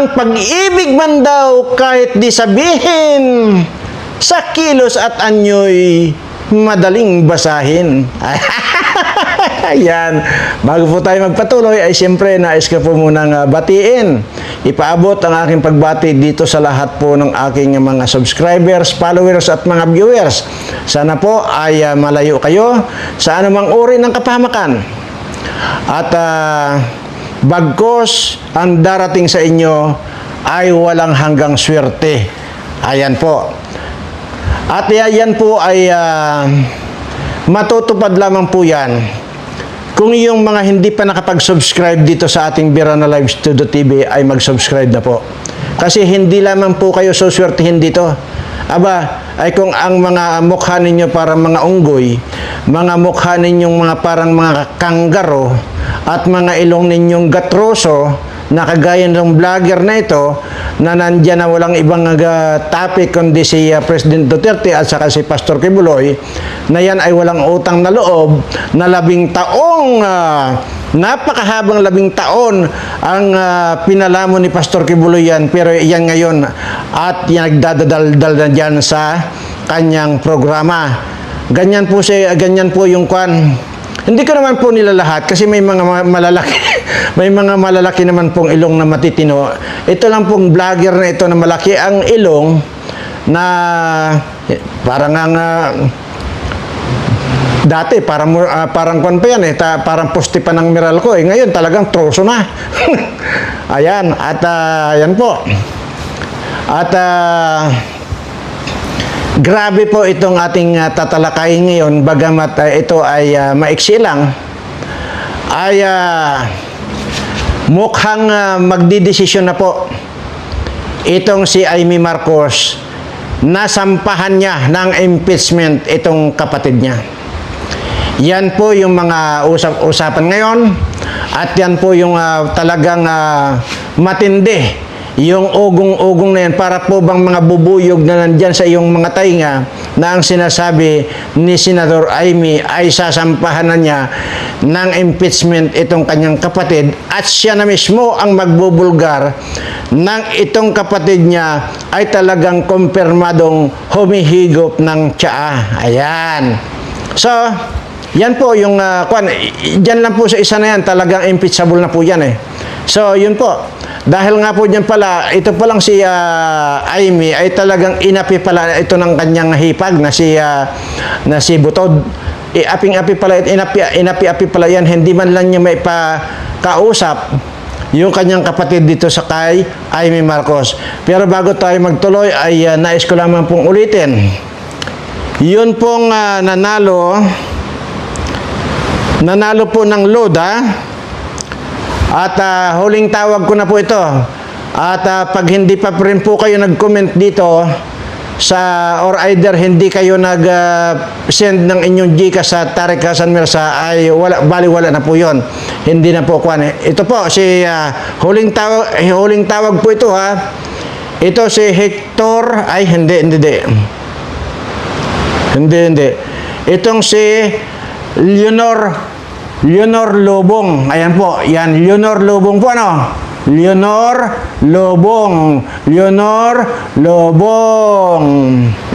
Ang pag-ibig man daw kahit di sabihin, sa kilos at anyoy, madaling basahin. Ayan. Bago po tayo magpatuloy, ay siyempre nais ko po munang ah, batiin. Ipaabot ang aking pagbati dito sa lahat po ng aking mga subscribers, followers at mga viewers. Sana po ay ah, malayo kayo sa anumang uri ng kapahamakan. At ah, bagkos ang darating sa inyo ay walang hanggang swerte. Ayan po. At ya- yan po ay ah, matutupad lamang po yan kung yung mga hindi pa nakapag-subscribe dito sa ating Birana Live Studio TV ay mag-subscribe na po. Kasi hindi lamang po kayo suswertihin dito. Aba, ay kung ang mga mukha ninyo parang mga unggoy, mga mukha ninyong mga parang mga kanggaro, at mga ilong ninyong gatroso, na kagaya ng vlogger na ito na nandyan na walang ibang uh, topic kundi si uh, President Duterte at saka si Pastor Kibuloy na yan ay walang utang na loob na labing taong uh, napakahabang labing taon ang uh, pinalamo ni Pastor Kibuloy yan. Pero yan ngayon at yan nagdadaldal na dyan sa kanyang programa. Ganyan po siya ganyan po yung kwan hindi ko naman po nila lahat kasi may mga ma- malalaki may mga malalaki naman pong ilong na matitino. Ito lang pong vlogger na ito na malaki ang ilong na eh, parang ang dati parang ah, parang kwan pa yan eh ta, parang poste pa ng Meralco eh ngayon talagang troso na. Ayan at ah, yan po. At ah, Grabe po itong ating uh, tatalakayin ngayon, bagamat uh, ito ay uh, maiksi lang, ay uh, mukhang uh, magdidesisyon na po itong si Amy Marcos nasampahan niya ng impeachment itong kapatid niya. Yan po yung mga usap-usapan ngayon at yan po yung uh, talagang uh, matindi yung ugong-ugong na yan, para po bang mga bubuyog na nandyan sa iyong mga tainga na ang sinasabi ni Senador Amy ay sasampahan na niya ng impeachment itong kanyang kapatid at siya na mismo ang magbubulgar ng itong kapatid niya ay talagang kumpirmadong humihigop ng tsaa. Ayan. So, yan po yung uh, kwan, diyan lang po sa isa na yan, talagang impeachable na po yan eh. So, yun po. Dahil nga po diyan pala, ito pa lang si uh, Amy ay talagang inapi pala ito ng kanyang hipag na si uh, na si Butod. Iaping-api pala inapi inapi-api pala yan, hindi man lang niya may pa kausap yung kanyang kapatid dito sa kay Amy Marcos. Pero bago tayo magtuloy ay uh, nais ko lamang pong ulitin. Yun pong uh, nanalo nanalo po ng Loda at uh, huling tawag ko na po ito. At uh, pag hindi pa rin po kayo nag-comment dito sa or either hindi kayo nag-send ng inyong Gcash sa Tarek Hasan Mirza ay wala bali wala na po 'yon. Hindi na po kuan. Ito po si uh, huling tawag huling tawag po ito ha. Ito si Hector ay hindi hindi hindi. Hindi hindi. Itong si Leonor Leonor Lobong. Ayan po. Yan. Leonor Lobong po ano? Leonor Lobong. Leonor Lobong.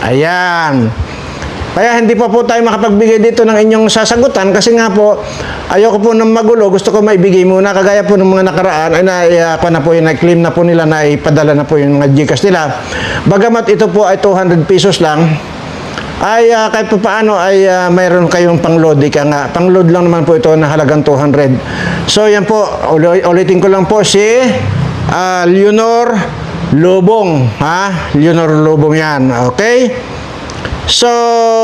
Ayan. Kaya hindi pa po tayo makapagbigay dito ng inyong sasagutan kasi nga po ayoko po ng magulo, gusto ko maibigay muna kagaya po ng mga nakaraan ay na uh, na po yung na-claim na po nila na ipadala na po yung mga Gcash nila. Bagamat ito po ay 200 pesos lang, ay uh, kahit pa paano ay uh, mayroon kayong pangload ika nga. Pangload lang naman po ito na halagang 200 so yan po uli ulitin ko lang po si uh, Leonor Lobong ha? Leonor Lobong yan okay? So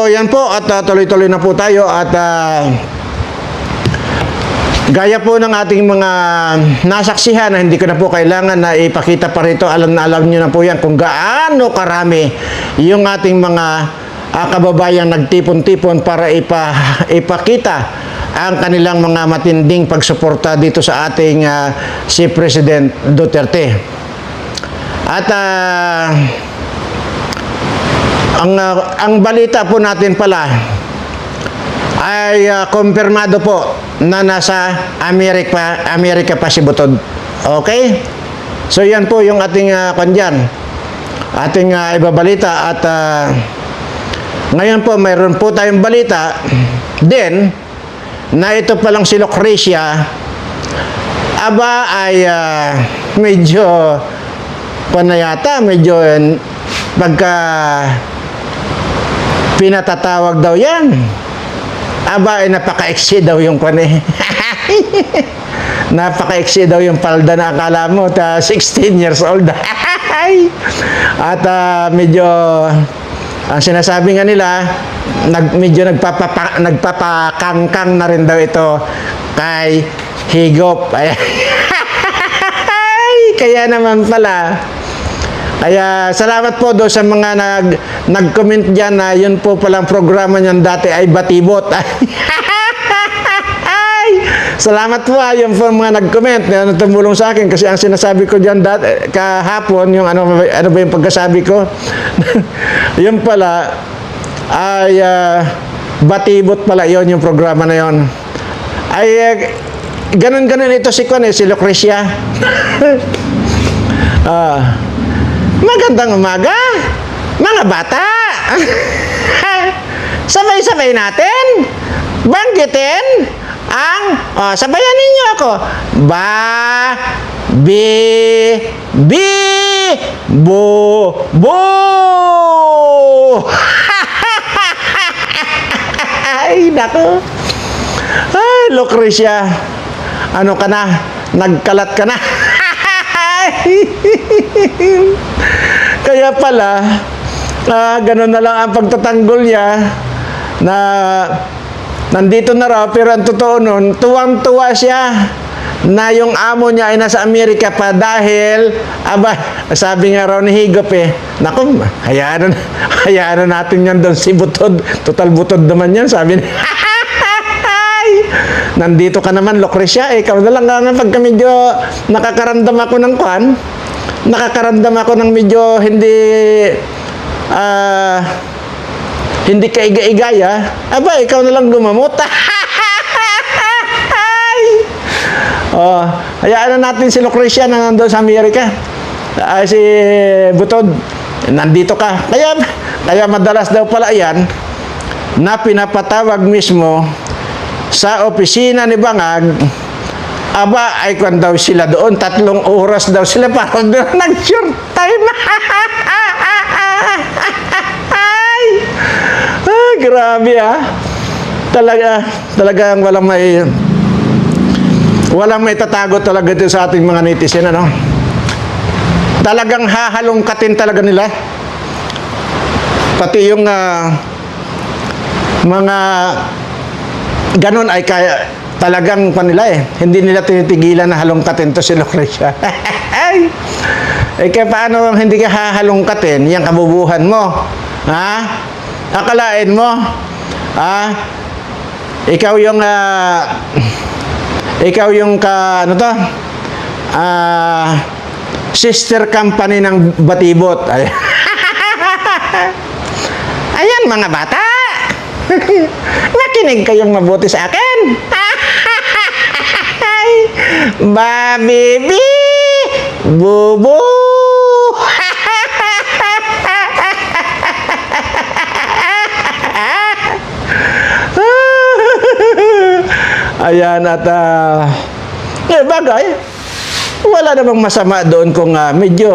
yan po at uh, tuloy-tuloy na po tayo at uh, Gaya po ng ating mga nasaksihan na hindi ko na po kailangan na ipakita pa rito. Alam na alam nyo na po yan kung gaano karami yung ating mga uh, kababayang nagtipon-tipon para ipa, ipakita ang kanilang mga matinding pagsuporta dito sa ating uh, si President Duterte. At uh, ang uh, ang balita po natin pala ay uh, kumpirmado po na nasa Amerika Amerika pa si Butod. Okay? So yan po yung ating uh, kandyan. Ating ah, ibabalita at ah, ngayon po mayroon po tayong balita din na ito palang si Lucrecia aba ay ah, medyo panayata, medyo eh, pagka pinatatawag daw yan. Aba ay napaka-exe daw yung kwan eh. napaka-exe daw yung palda na akala mo, ta 16 years old. At ah, medyo ang sinasabi nga nila, nag, medyo nagpapapa, nagpapakangkang na rin daw ito kay Higop. Ay, kaya naman pala, kaya salamat po do sa mga nag nag-comment diyan na yun po palang programa niyan dati ay Batibot. Salamat po ah, yung po mga nag-comment na tumulong sa akin kasi ang sinasabi ko diyan dati kahapon yung ano ano ba yung pagkasabi ko? yung pala ay ah, Batibot pala yon yung programa na yon. Ay eh, ganun-ganun ito si Kwan eh, si Lucrecia. Ah. Magandang umaga, mga bata. Sabay-sabay natin. Banggitin ang, oh, sabayan ninyo ako. Ba, bi, bi, bo, bo. Ay, nako. Ay, Lucrecia. Ano ka na? Nagkalat ka na. Kaya pala, ah, ganun na lang ang pagtatanggol niya na nandito na raw pero ang totoo nun, tuwang-tuwa siya na yung amo niya ay nasa Amerika pa dahil aba, sabi nga raw ni Higop eh, naku, hayaan na, hayaan na natin yan doon si Butod. Total Butod naman yan, sabi ni Nandito ka naman, Lucrecia. Eh, ikaw na lang nga pagka medyo nakakaramdam ako ng kwan, nakakaramdam ako ng medyo hindi, ah, hindi ka iga-igaya, aba, ikaw na lang gumamot. oh, hayaan na natin si Lucrecia na nandun sa Amerika. Ah, si Butod, nandito ka. Kaya, kaya madalas daw pala yan, na pinapatawag mismo sa opisina ni Bangag, aba, ay kwan daw sila doon, tatlong oras daw sila para doon nag-short time. ay, ah, grabe ah. Talaga, talagang walang may, walang may tatago talaga dito sa ating mga netizen, ano? Talagang hahalongkatin talaga nila. Pati yung ah, mga ganun ay kaya talagang panila eh. Hindi nila tinitigilan na halongkatin to si Lucrecia. ay! Eh kaya paano hindi ka hahalongkatin yung kabubuhan mo? Ha? Akalain mo? Ha? Ikaw yung ah, ikaw yung ka ano to? Ah, sister company ng Batibot. Ay. Ayan mga bata. Makinig kayong mabuti sa akin. ba, baby! Bubu! Ayan at ah, eh bagay, wala namang masama doon kung ah, medyo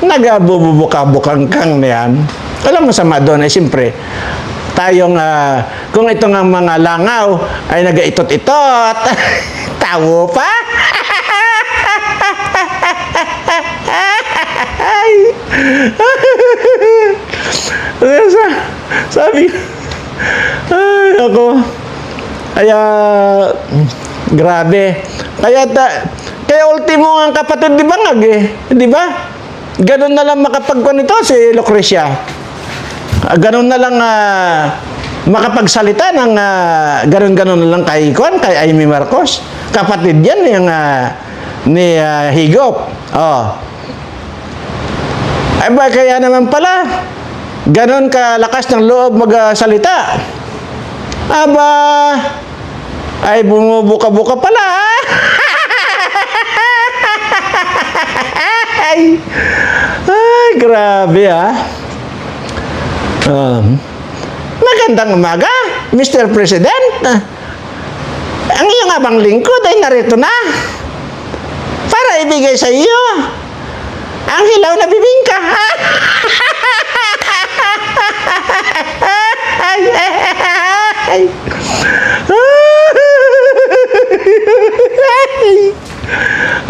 nagabubukabukang kang na yan. Walang masama doon ay siyempre tayong ah, kung ito nga mga langaw ay nagaitot-itot tawo pa. Ay Sa- sabi ay ako kaya grabe kaya ta, kaya ultimo ang kapatid di Bangag eh di ba ganun na lang makapagkuhan ito si Lucrecia Ah, ganun na lang ah, makapagsalita ng ah, ganun-ganun na lang kay Kwan, kay Amy Marcos. Kapatid yan yung ah, ni ah, Higop. Oh. Ay ba, kaya naman pala, ganun kalakas ng loob magsalita. Aba, ay bumubuka-buka pala. ah. Ay, ay, grabe ah. Um, magandang umaga, Mr. President. Ang iyong abang lingkod ay narito na para ibigay sa iyo ang hilaw na bibingka. ay, ay, ay.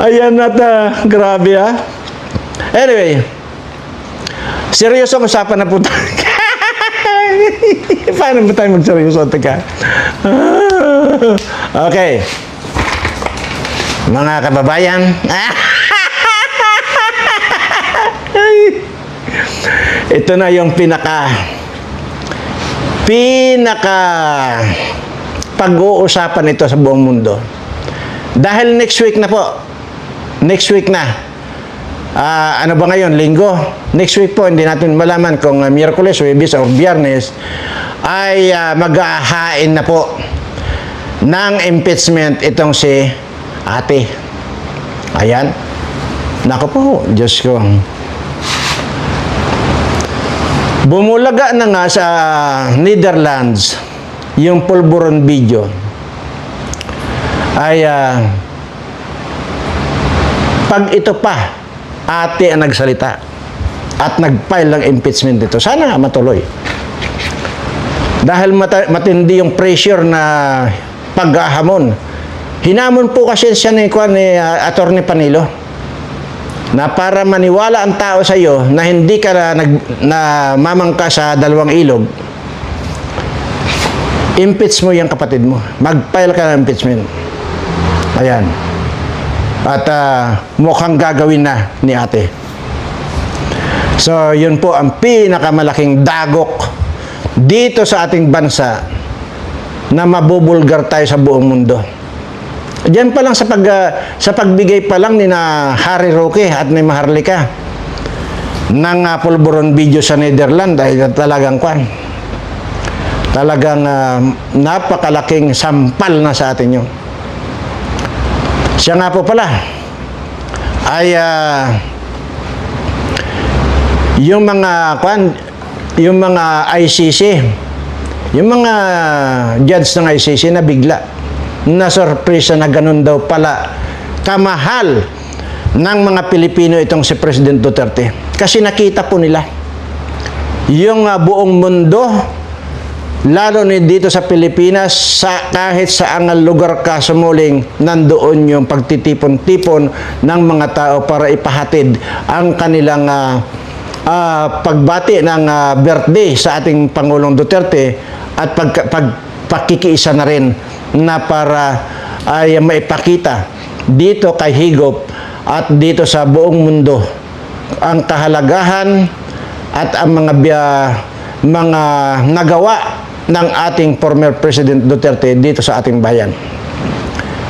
Ayan na ta. Grabe ah. Anyway, seryosong usapan na po tayo. Paano ba tayo magseryoso? Teka. okay. Mga kababayan. Ito na yung pinaka pinaka pag-uusapan ito sa buong mundo. Dahil next week na po. Next week na. Ah, ano ba ngayon? Linggo. Next week po, hindi natin malaman kung uh, Miyerkules, Webis, o Biyernes ay ah, maghahain na po ng impeachment itong si ate. Ayan. Nako po, Diyos ko. Bumulaga na nga sa Netherlands yung pulburon video ay ah, pag ito pa ate ang nagsalita at nag-file ng impeachment dito sana nga matuloy. Dahil mata- matindi yung pressure na paghahamon. Hinamon po kasi siya ni, Kwan, ni ah, Attorney Panilo na para maniwala ang tao sa iyo na hindi ka na, nag, na mamangka sa dalawang ilog impeach mo yung kapatid mo. Mag-file ka ng impeachment. Ayan at ah, mukhang gagawin na ni ate so yun po ang pinakamalaking dagok dito sa ating bansa na mabubulgar tayo sa buong mundo Diyan pa lang sa pag ah, sa pagbigay pa lang ni na Harry Roque at ni Maharlika ng uh, pulburon video sa Netherlands ay talagang kwan. Talagang ah, napakalaking sampal na sa atin yun. Siya nga po pala ay ah, yung mga kwan, yung mga ICC, yung mga judge ng ICC na bigla na sorpresa na ganun daw pala kamahal ng mga Pilipino itong si President Duterte. Kasi nakita po nila yung ah, buong mundo lalo ni dito sa Pilipinas sa kahit sa angal lugar ka sumuling nandoon yung pagtitipon-tipon ng mga tao para ipahatid ang kanilang ah, ah, pagbati ng ah, birthday sa ating Pangulong Duterte at pag, pag pakikiisa na rin na para ay maipakita dito kay Higop at dito sa buong mundo ang kahalagahan at ang mga biya, mga nagawa ng ating former President Duterte dito sa ating bayan.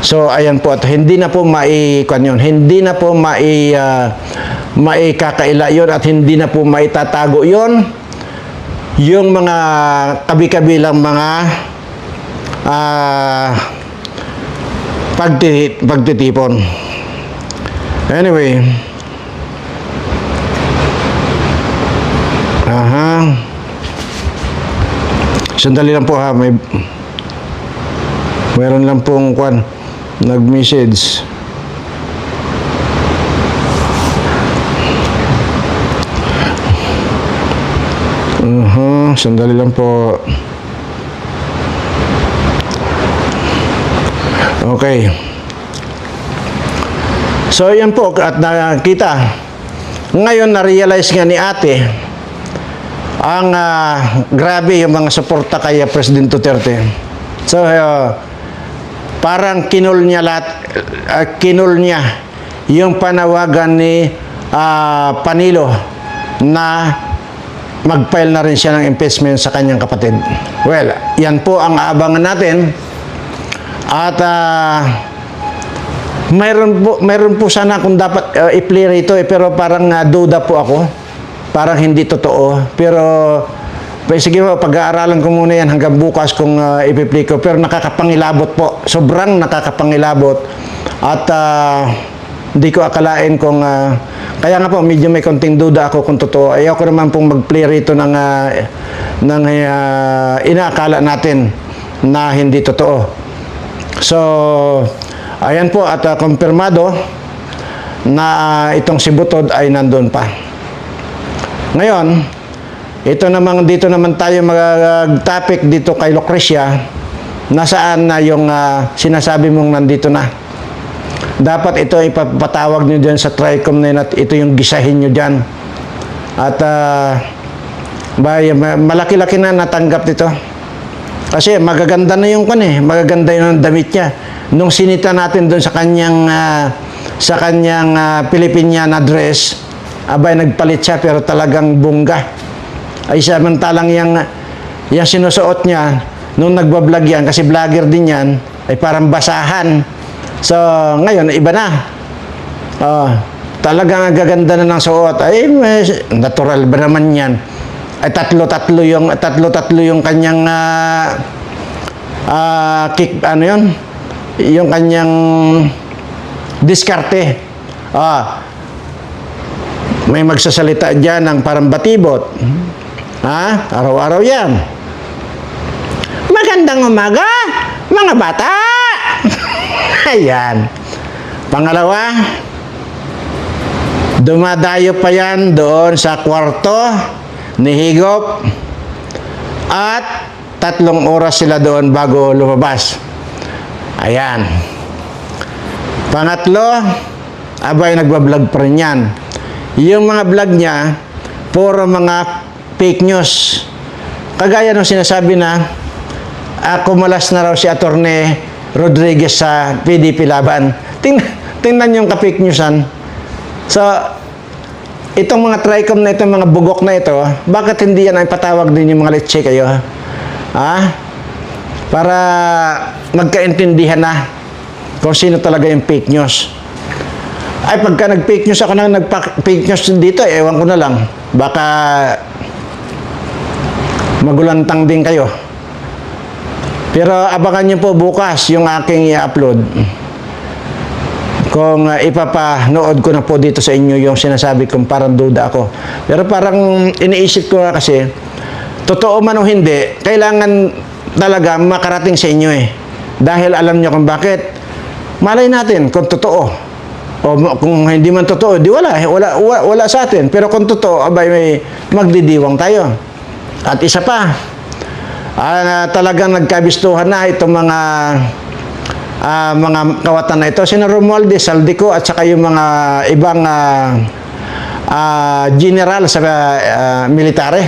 So ayan po at hindi na po mai kwan yun, hindi na po mai ah, maikakaila yun at hindi na po maitatago yun yung mga kabi-kabilang mga pagti pagtitipon. Anyway, Sandali lang po ha, may Meron lang pong kwan nag-message. Uh sandali lang po. Okay. So, yan po. At nakita. Ngayon, na-realize nga ni ate ang ah, grabe yung mga suporta kay President Duterte. So, ah, parang kinul niya lahat, ah, kinul niya yung panawagan ni ah, Panilo na mag-file na rin siya ng impeachment sa kanyang kapatid. Well, yan po ang aabangan natin. At ah, mayroon po mayroon po sana kung dapat uh, i-play rito eh, pero parang uh, duda po ako. Parang hindi totoo. Pero sige po, pag-aaralan ko muna yan hanggang bukas kung uh, ipi-play ko. Pero nakakapangilabot po. Sobrang nakakapangilabot. At ah, Hindi ko akalain kung ah, kaya nga po medyo may konting duda ako kung totoo. Ayaw ko naman pong mag-play rito ng ah, ng ah, inaakala natin na hindi totoo. So, ayan po at ah, kumpirmado na ah, itong si Butod ay nandun pa. Ngayon, ito namang dito naman tayo mag-topic dito kay Lucrecia nasaan na yung ah, sinasabi mong nandito na. Dapat ito ipapatawag nyo dyan sa TRICOM na yun at ito yung gisahin nyo dyan. At ah, bay, ma- malaki-laki na natanggap dito. Kasi magaganda na yung kan eh, magaganda yung damit niya. Nung sinita natin doon sa kanyang ah, sa kanyang ah, Filipinian na dress, abay nagpalit siya pero talagang bungga. Ay samantalang yung, yung sinusuot niya nung nagbablog yan, kasi vlogger din yan, ay parang basahan. So, ngayon, iba na. Oh, talagang ang gaganda na ng suot. Ay, natural ba naman yan? Ay, tatlo-tatlo yung, tatlo-tatlo yung kanyang, ah, ah, kick, ano yun? Yung kanyang diskarte. Ah, may magsasalita dyan ng parang batibot. Ha? Araw-araw yan. Magandang umaga, mga bata! Ayan. Pangalawa, dumadayo pa yan doon sa kwarto ni Higop at tatlong oras sila doon bago lumabas. Ayan. Pangatlo, abay nagbablog pa rin yan. Yung mga vlog niya, puro mga fake news. Kagaya nung sinasabi na, ako malas na raw si Attorney Rodriguez sa PDP laban. Ting tingnan yung ka-fake newsan. So, itong mga TRICOM na ito, mga bugok na ito, bakit hindi yan ay patawag din yung mga leche kayo? Ha? Para magkaintindihan na kung sino talaga yung fake news. Ay, pagka nag-fake news ako na nag-fake news dito, ewan ko na lang. Baka magulantang din kayo. Pero abangan niyo po bukas yung aking i-upload. Kung uh, ipapanood ko na po dito sa inyo yung sinasabi kong parang duda ako. Pero parang iniisip ko nga kasi, totoo man o hindi, kailangan talaga makarating sa inyo eh. Dahil alam niyo kung bakit. Malay natin kung totoo. O kung hindi man totoo, di wala, eh. wala, wala, wala sa atin. Pero kung totoo, abay may magdidiwang tayo. At isa pa, ah, talagang nagkabistuhan na itong mga ah, mga kawatan na ito. Sina Romualdez, Saldico at saka yung mga ibang ah, ah, general sa ah, military.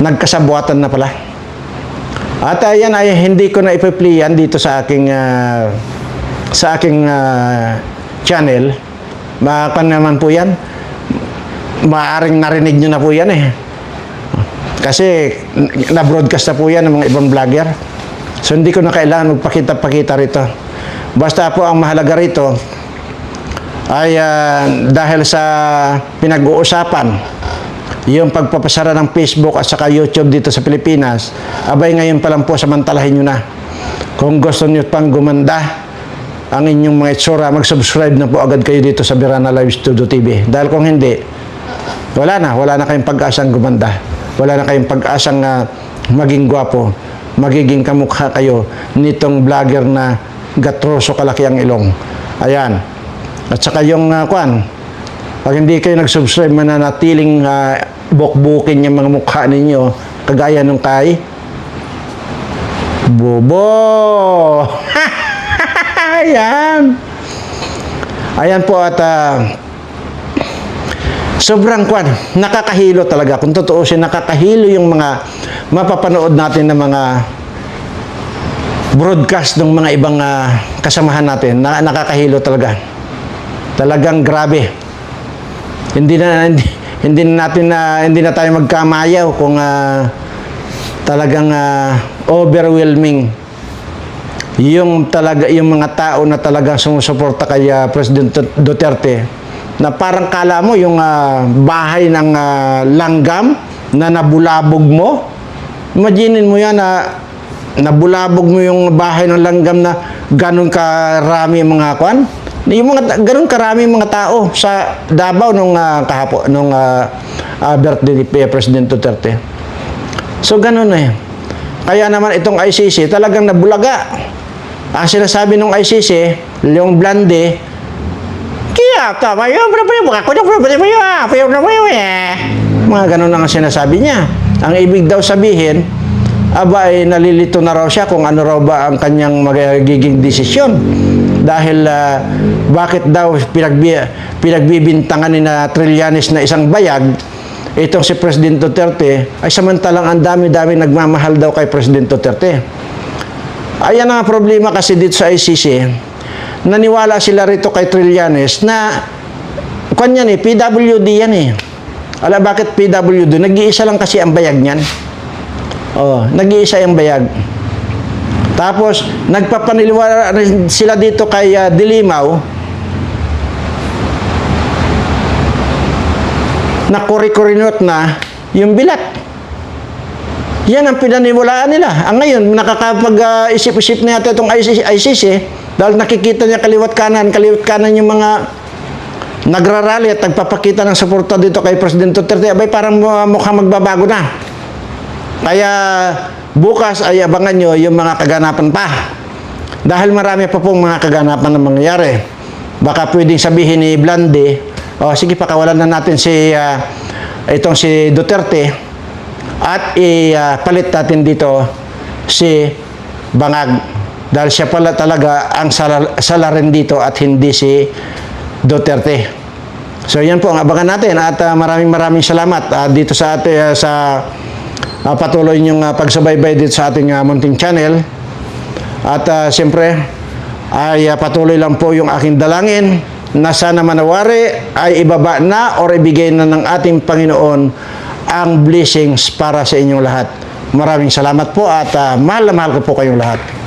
Nagkasabuatan na pala. At ayan ay hindi ko na ipiplian dito sa aking ah, sa aking ah, channel. Baka naman po yan. Maaring narinig nyo na po yan eh. Kasi na-broadcast na po yan ng mga ibang vlogger. So hindi ko na kailangan magpakita-pakita rito. Basta po ang mahalaga rito ay ah, dahil sa pinag-uusapan yung pagpapasara ng Facebook at saka YouTube dito sa Pilipinas, abay ngayon pa lang po samantalahin nyo na. Kung gusto nyo pang gumanda ang inyong mga itsura, mag-subscribe na po agad kayo dito sa Birana Live Studio TV. Dahil kung hindi, wala na, wala na kayong pag-asang gumanda. Wala na kayong pag-asang ah, maging gwapo. Magiging kamukha kayo nitong vlogger na gatroso kalaki ang ilong. Ayan. At saka yung uh, kwan, pag hindi kayo nag-subscribe, mananatiling uh, bukbukin yung mga mukha ninyo, kagaya nung kay Bobo! Ayan! Ayan po at ah, sobrang kwan, nakakahilo talaga. Kung totoo siya, nakakahilo yung mga mapapanood natin ng mga broadcast ng mga ibang ah, kasamahan natin. Na, nakakahilo talaga. Talagang grabe. Hindi na hindi, hindi na natin na hindi na tayo magkamayaw kung ah, talagang ah, overwhelming yung talaga yung mga tao na talagang sumusuporta kay ah, President Duterte na parang kala mo yung ah, bahay ng ah, langgam na nabulabog mo imaginin mo yan na nabulabog mo yung bahay ng langgam na ganun karami mga kwan Yung mga ganun karaming mga tao sa Davao nung uh, kahapo nung ah, ah, birthday ni President Duterte. So ganun eh. Kaya naman itong ICC talagang nabulaga. Ang sinasabi ng ICC, yung blande, kaya tama yun, pero pero baka ko na pero pero ah, eh. Mga ganun ang sinasabi niya. Ang ibig daw sabihin, aba ay nalilito na raw siya kung ano raw ba ang kanyang magiging desisyon. Dahil ah, bakit daw pinagbi, pinagbibintangan ni na Trillanes na isang bayag, itong si President Duterte, ay samantalang ang dami-dami nagmamahal daw kay President Duterte. Ayan ang problema kasi dito sa ICC. Naniwala sila rito kay Trillanes na kanya ni PWD yan eh. Alam bakit PWD? Nag-iisa lang kasi ang bayag niyan. Oh, nag-iisa yung bayag. Tapos, nagpapaniliwala sila dito kay ah, Dilimaw na kuri-kurinot na yung bilat. Yan ang pinaniwalaan nila. Ang ngayon, nakakapag-isip-isip na yata itong ICC, ICC dahil nakikita niya kaliwat kanan, kaliwat kanan yung mga nagrarally at nagpapakita ng suporta dito kay President Duterte. Abay, parang uh, mukhang magbabago na. Kaya bukas ay abangan nyo yung mga kaganapan pa. Dahil marami pa pong mga kaganapan na mangyayari. Baka pwedeng sabihin ni Blande, oh, sige pakawalan na natin si ah, itong si Duterte at ipalit natin dito si Bangag dahil siya pala talaga ang sala- salarin dito at hindi si Duterte. So yan po ang abangan natin at ah, maraming maraming salamat ah, dito sa ate ah, sa ah, patuloy niyong ah, pagsubaybay dito sa ating ah, munting channel. At ah, siyempre ay ah, patuloy lang po yung aking dalangin na sana manawari ay ibaba na or ibigay na ng ating Panginoon ang blessings para sa inyong lahat. Maraming salamat po at ah, mahal na mahal ko po kayong lahat.